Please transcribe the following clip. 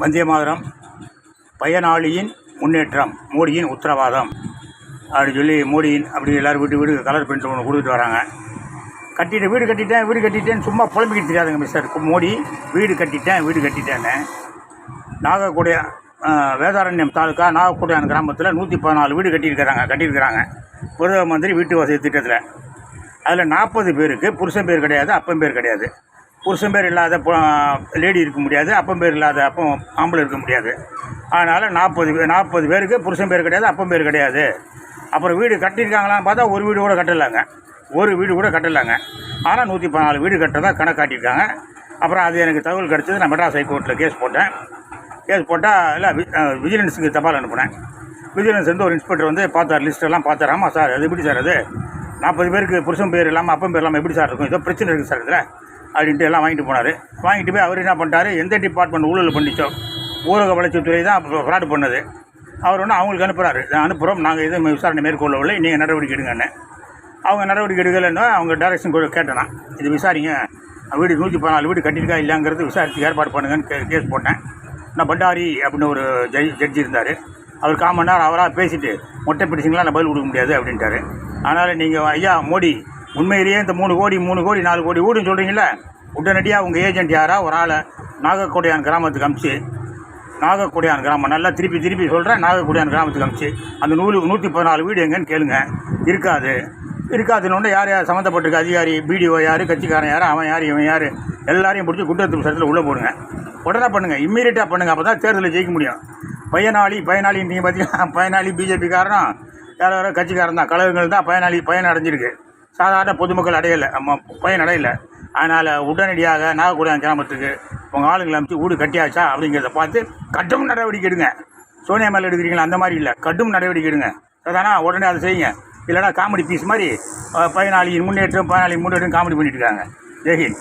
வந்தே பயனாளியின் முன்னேற்றம் மோடியின் உத்தரவாதம். அப்படின்னு சொல்லி மோடியின் அப்படி எல்லோரும் வீட்டு வீடு கலர் பிரிண்ட் ஒன்று கொடுத்துட்டு வராங்க. கட்டிட்டு வீடு கட்டிட்டேன் வீடு கட்டிட்டேன்னு சும்மா புலம்பிக்கிட்டு தெரியாதுங்க மிஸ்டர் மோடி வீடு கட்டிட்டேன் வீடு கட்டிட்டேன்னு. நாகக்கூடிய வேதாரண்யம் தாலுக்கா நாகக்குடியான் கிராமத்தில் நூற்றி பதினாலு வீடு கட்டியிருக்கிறாங்க கட்டியிருக்கிறாங்க. பிரதம மந்திரி வீட்டு வசதி திட்டத்தில். அதில் நாற்பது பேருக்கு புருஷன் பேர் கிடையாது அப்பன் பேர் கிடையாது. புருஷன் பேர் இல்லாத லேடி இருக்க முடியாது அப்பன் பேர் இல்லாத அப்போ ஆம்பளை இருக்க முடியாது. அதனால் நாற்பது பேர் நாற்பது பேருக்கு புருஷன் பேர் கிடையாது அப்பன் பேர் கிடையாது. அப்புறம் வீடு கட்டியிருக்காங்களான்னு பார்த்தா ஒரு வீடு கூட கட்டலாங்க. ஒரு வீடு கூட கட்டலாங்க. ஆனால் நூற்றி பதினாலு வீடு கட்டுறதா கணக்கு காட்டியிருக்காங்க. அப்புறம் அது எனக்கு தகவல் கிடச்சது நான் மெட்ராஸ் ஹைகோர்ட்டில் கேஸ் போட்டேன். கேஸ் போட்டால் இல்லை விஜிலன்ஸுக்கு தபால் அனுப்புனேன். விஜிலன்ஸ் வந்து ஒரு இன்ஸ்பெக்டர் வந்து பார்த்தார் லிஸ்ட்டெல்லாம் பார்த்தார் ஆமாம் சார் அது எப்படி சார் அது? நாற்பது பேருக்கு புருஷன் பேர் இல்லாமல் அப்பன் பேர் இல்லாமல் எப்படி சார் இருக்கும்? ஏதோ பிரச்சனை இருக்குது சார் இதில். அப்படின்ட்டு எல்லாம் வாங்கிட்டு போனார். வாங்கிட்டு போய் அவர் என்ன பண்ணிட்டாரு? எந்த டிபார்ட்மெண்ட் ஊழல் பண்ணிச்சோ ஊரக வளர்ச்சித்துறை தான் ஃப்ராடு பண்ணது. அவர் ஒன்று அவங்களுக்கு அனுப்புகிறாரு அனுப்புகிறோம் நாங்கள் எதுவும் விசாரணை மேற்கொள்ளவில்லை. நீங்கள் நடவடிக்கை எடுங்கன்னு. அவங்க நடவடிக்கை எடுக்கலைன்னா அவங்க டைரக்ஷன் கேட்டேனா இது விசாரிங்க. வீடு நூற்றி பதினாலு வீடு கட்டியிருக்கா இல்லைங்கிறது விசாரித்து ஏற்பாடு பண்ணுங்கன்னு கே கேஸ் போட்டேன். நான் பண்டாரி அப்படின்னு ஒரு ஜட்ஜ் ஜட்ஜி இருந்தார். அவர் கால் நேரம் அவராக பேசிட்டு மொட்டை பிடிச்சிங்களா நான் பதில் கொடுக்க முடியாது அப்படின்ட்டாரு. அதனால் நீங்கள் ஐயா மோடி உண்மையிலேயே இந்த மூணு கோடி மூணு கோடி நாலு கோடி வீடுன்னு சொல்கிறீங்களே உடனடியாக உங்கள் ஏஜென்ட் யாராக ஒரு ஆளை நாகக்கோடையான் கிராமத்துக்கு அமிச்சு நாகக்குடியான் கிராமம் நல்லா திருப்பி திருப்பி சொல்கிறேன் நாகக்குடியான் கிராமத்துக்கு அமிச்சு. அந்த நூறு நூற்றி பதினாலு வீடு எங்கன்னு கேளுங்க. இருக்காது. இருக்காதுன்னு யார் யார் சம்மந்தப்பட்டிருக்க? அதிகாரி பிடிஓ யார் கட்சிக்காரன் யார் அவன் யார் இவன் யார்? எல்லாரையும் பிடிச்சி குற்றத்து சட்டத்தில் உள்ளே போடுங்க. உடனே பண்ணுங்கள் இம்மீடியட்டாக பண்ணுங்கள் அப்போ தான் தேர்தலில் ஜெயிக்க முடியும். பயனாளி பயனாளி நீங்கள் பார்த்தீங்கன்னா பயனாளி பிஜேபி காரணம் யாரோ யாரோ கட்சிக்காரன் தான். கழகங்கள் தான் பயனாளி பயன் அடைஞ்சிருக்கு. சாதாரண பொதுமக்கள் அடையலை. பயன் அடையலை. அதனால் உடனடியாக நாகக்குடியான் கிராமத்துக்கு உங்கள் ஆளுங்களை அமைச்சு வீடு கட்டியாச்சா அப்படிங்கிறத பார்த்து கடும் நடவடிக்கை எடுங்க. சோனியா மேலே எடுக்கிறீங்களா? அந்த மாதிரி இல்லை. கடும் நடவடிக்கை எடுங்க. அதானா? உடனே அதை செய்யுங்க. இல்லைனா காமெடி பீஸ் மாதிரி பயனாளியின் முன்னேற்றம் பயனாளியின் முன்னேற்றம் காமெடி பண்ணிட்டு இருக்காங்க. ஜெய்ஹிந்த்